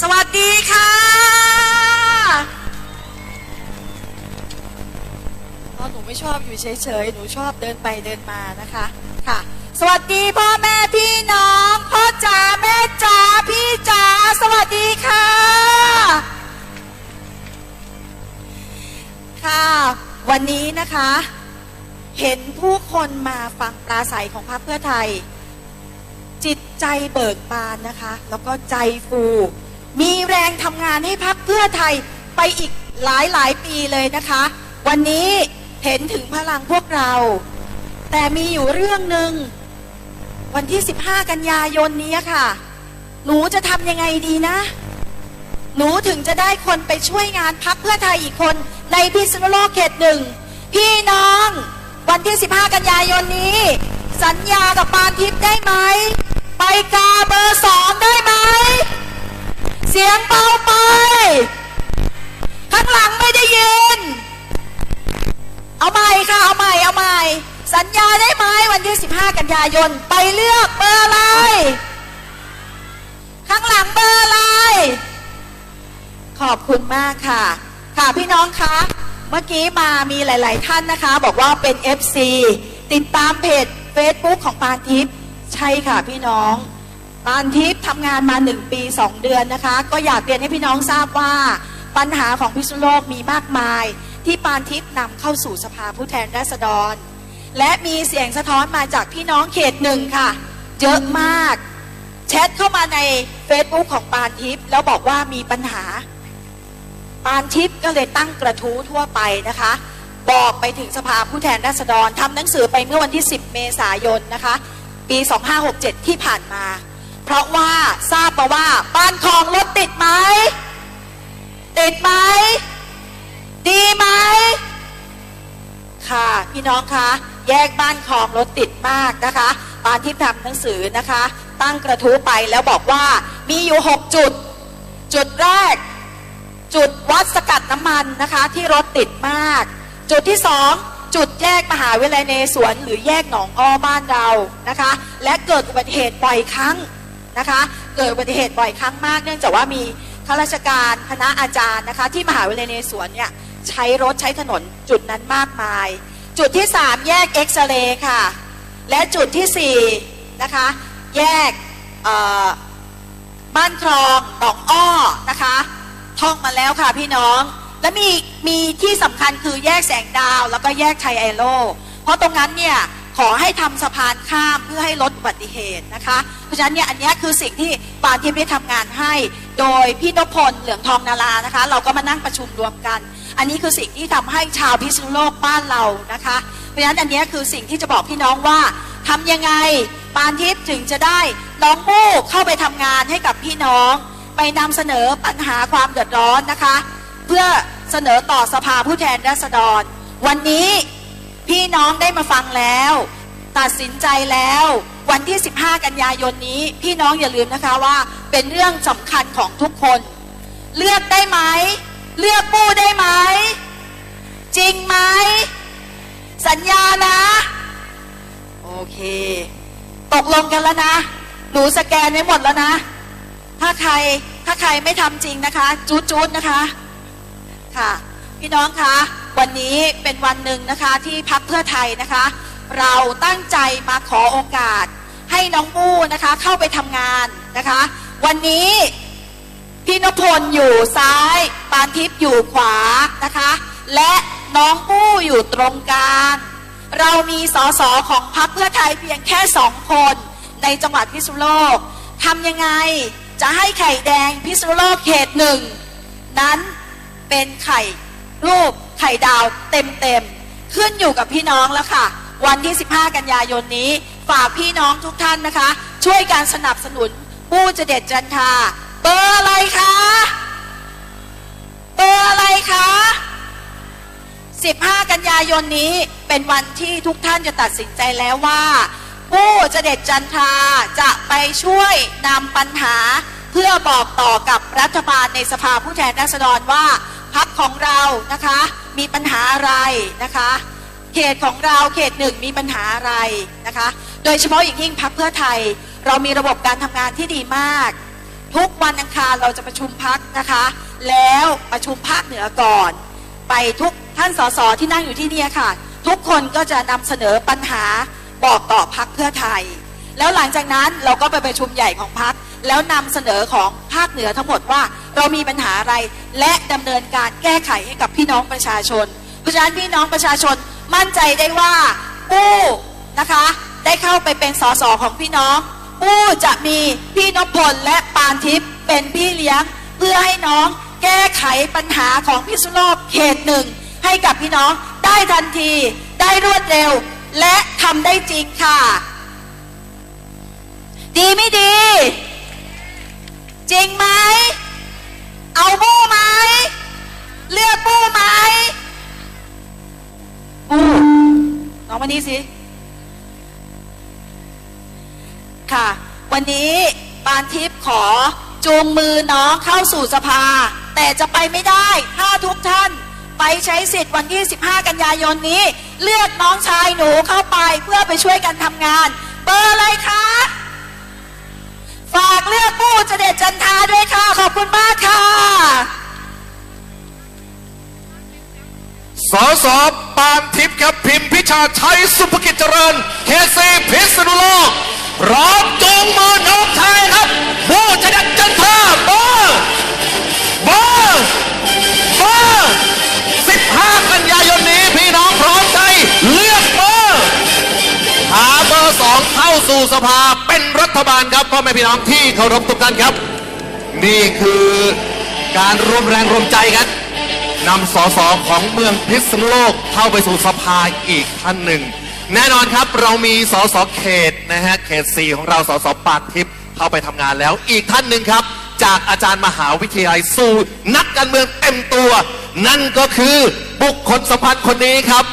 สวัสดีค่ะ เพราะหนูไม่ชอบอยู่เฉยๆ หนูชอบเดินไปเดินมานะคะ ค่ะ สวัสดีพ่อแม่พี่น้อง พ่อจ๋าแม่จ๋าพี่จ๋า สวัสดีค่ะ ค่ะ วันนี้นะคะ เห็นผู้คนมาฟังปราศัยของพรรคเพื่อไทย จิตใจเบิกบานนะคะ แล้วก็ใจฟู มีแรงทำงานให้พักเพื่อไทยไปอีกหลายหลายปีเลยนะคะ วันนี้เห็นถึงพลังพวกเรา แต่มีอยู่เรื่องหนึ่งวันที่ 15 กันยายนนี้ค่ะ หนูจะทำยังไงดีนะ หนูถึงจะได้คนไปช่วยงานพักเพื่อไทยอีกคนในพิษณุโลกเขตหนึ่ง พี่น้องวันที่ 15 กันยายนนี้ สัญญากับปานทิพย์ได้ไหม ไปกาเบอร์สองได้ไหม สียงเบาไป ข้างหลังไม่ได้ยิน เอาใหม่ค่ะ เอาใหม่ เอาใหม่ สัญญาได้ไหมวันที่ 15 กันยายน ไปเลือกเบอร์อะไร ข้างหลังเบอร์อะไร ขอบคุณมากค่ะ ค่ะพี่น้องคะ เมื่อกี้มามีหลาย ๆ ท่านนะคะ บอกว่าเป็น FC ติดตามเพจ Facebook ของปานทิพย์ใช่ค่ะพี่น้อง ปานทิพย์ทำงานมา 1 ปี 2 เดือนนะคะ ก็อยากเรียนให้พี่น้องทราบว่าปัญหาของพิษณุโลกมีมากมาย ที่ปานทิพย์นำเข้าสู่สภาผู้แทนราษฎร และมีเสียงสะท้อนมาจากพี่น้องเขตหนึ่งค่ะ เยอะมากแชทเข้ามาใน Facebook ของปานทิพย์แล้วบอกว่ามีปัญหา ปานทิพย์ก็เลยตั้งกระทู้ทั่วไปนะคะ บอกไปถึงสภาผู้แทนราษฎรทำหนังสือไปเมื่อวันที่ 10 เมษายนนะคะ ปี 2567 ที่ผ่านมา เพราะว่าทราบมาว่าบ้านคลองรถติดไหม ติดไหม ดีไหม ค่ะพี่น้องคะแยกบ้านคลองรถติดมากนะคะปานทิพย์ทำหนังสือนะคะ ตั้งกระทู้ไปแล้วบอกว่ามีอยู่ 6 จุด จุดแรก จุดวัดสกัดน้ำมันนะคะที่รถติดมาก จุดที่สองจุดแยกมหาวิทยาลัยเนสวนหรือแยกหนองอ้อบ้านเรานะคะ และเกิดอุบัติเหตุบ่อยครั้ง นะคะ เกิดอุบัติเหตุบ่อยครั้งมาก เนื่องจากว่ามีข้าราชการคณะอาจารย์นะคะ ที่มหาวิทยาลัยเนสวนเนี่ยใช้รถใช้ถนนจุดนั้นมากมาย จุดที่สามแยกเอ็กซเรย์ค่ะ และจุดที่สี่นะคะแยกบ้านคลองหนองอ้อนะคะ ท่องมาแล้วค่ะพี่น้องและมีมีที่สำคัญคือแยกแสงดาว แล้วก็แยกไทยไอโลเพราะตรงนั้นเนี่ย ขอให้ทำสะพานข้ามเพื่อให้ลดอุบัติเหตุนะคะ เพราะฉะนั้นเนี่ยอันนี้คือสิ่งที่ปานทิพย์ได้ทำงานให้ โดยพี่นพพลเหลืองทองนารานะคะ เราก็มานั่งประชุมรวมกัน อันนี้คือสิ่งที่ทำให้ชาวพิษณุโลกบ้านเรานะคะ เพราะฉะนั้นอันนี้คือสิ่งที่จะบอกพี่น้องว่าทำยังไงปานทิพย์ถึงจะได้น้องมู่เข้าไปทำงานให้กับพี่น้อง ไปนำเสนอปัญหาความเดือดร้อนนะคะ เพื่อเสนอต่อสภาผู้แทนราษฎร วันนี้ พี่น้องได้มาฟังแล้ว ตัดสินใจแล้ว วันที่ 15 กันยายนนี้ พี่น้องอย่าลืมนะคะว่าเป็นเรื่องสำคัญของทุกคน เลือกได้ไหม เลือกผู้ได้ไหม จริงไหม สัญญานะ โอเค ตกลงกันแล้วนะ หนูสแกนไว้หมดแล้วนะ ถ้าใครถ้าใครไม่ทำจริงนะคะ จูดจูดนะคะ ค่ะ พี่น้องคะ วันนี้เป็นวันหนึ่งนะคะที่พักเพื่อไทยนะคะ เราตั้งใจมาขอโอกาส ให้น้องมู่นะคะเข้าไปทำงานนะคะ วันนี้พี่นพลอยู่ซ้ายปานทิพย์อยู่ขวานะคะ และน้องมู่อยู่ตรงกลางเรามีสสของพรรคเพื่อไทยเพียงแค่สองคนในจังหวัดพิษณุโลกทำยังไงจะให้ไข่แดงพิษณุโลกเขตหนึ่งนั้นเป็นไข่รูป ไข่ดาวเต็มๆขึ้นอยู่กับพี่น้องแล้วค่ะ วันที่ 15 กันยายนนี้ ฝากพี่น้องทุกท่านนะคะ ช่วยการสนับสนุนผู้จะเด็ดจันทาเบอร์อะไรคะเบอร์อะไรคะ15 กันยายนนี้เป็นวันที่ทุกท่านจะตัดสินใจแล้วว่า ผู้จะเด็ดจันทาจะไปช่วยนำปัญหา เพื่อบอกต่อกับรัฐบาลในสภาผู้แทนราษฎรว่า พักของเรานะคะ มีปัญหาอะไรนะคะ เขตของเราเขตหนึ่งมีปัญหาอะไรนะคะ โดยเฉพาะอย่างยิ่งพักเพื่อไทย เรามีระบบการทำงานที่ดีมาก ทุกวันอังคารเราจะประชุมพักนะคะ แล้วประชุมภาคเหนือก่อน ไปทุกท่านสสที่นั่งอยู่ที่นี่ค่ะ ทุกคนก็จะนำเสนอปัญหาบอกต่อพักเพื่อไทย แล้วหลังจากนั้นเราก็ไปประชุมใหญ่ของพักแล้วนำเสนอของภาคเหนือทั้งหมดว่า เรามีปัญหาอะไรและดำเนินการแก้ไขให้กับพี่น้องประชาชน เพราะฉะนั้นพี่น้องประชาชนมั่นใจได้ว่าปู้นะคะได้เข้าไปเป็นสสของพี่น้องปู้จะมีพี่นพพลและปานทิพย์เป็นพี่เลี้ยง เพื่อให้น้องแก้ไขปัญหาของพิษณุโลกเขตหนึ่งให้กับพี่น้องได้ทันทีได้รวดเร็ว และทำได้จริงค่ะ ดีไม่ดี จริงไหม เอาบู้ไหมเลือกบู้ไหมบู้น้องมานี่สิค่ะ วันนี้ปานทิพย์ขอจูงมือน้องเข้าสู่สภา แต่จะไปไม่ได้ถ้าทุกท่านไปใช้สิทธิ์วันที่ 15 กันยายนนี้ เลือกน้องชายหนูเข้าไปเพื่อไปช่วยกันทำงาน เบอร์อะไรคะ ฝากเลือกผู้เจเด็จ สปานทิพย์ครับพิมพิชาชัยสุภกิจเจริญเขตซีพิษณุโลกร้อมจูงมือน้องชายครับผู้ชนะจันทราเบอร์เบอร์เบอร์15กันยายนนี้พี่น้องพร้อมใจเลือกเบอร์หาเบอร์สองเข้าสู่สภาเป็นรัฐบาลครับพ่อแม่พี่น้องที่เคารพทุกท่านครับ นี่คือการรวมแรงรวมใจกัน นำสสของเมืองพิษณุโลกเข้าไปสู่สภาอีกท่านหนึ่ง แน่นอนครับเรามีสสเขตนะฮะเขตสี่ของเราสสปากทิพย์เข้าไปทำงานแล้วอีกท่านหนึ่งครับ จากอาจารย์มหาวิทยาลัยสู่นักการเมืองเต็มตัว นั่นก็คือบุคคลสัมพันธ์คนนี้ครับ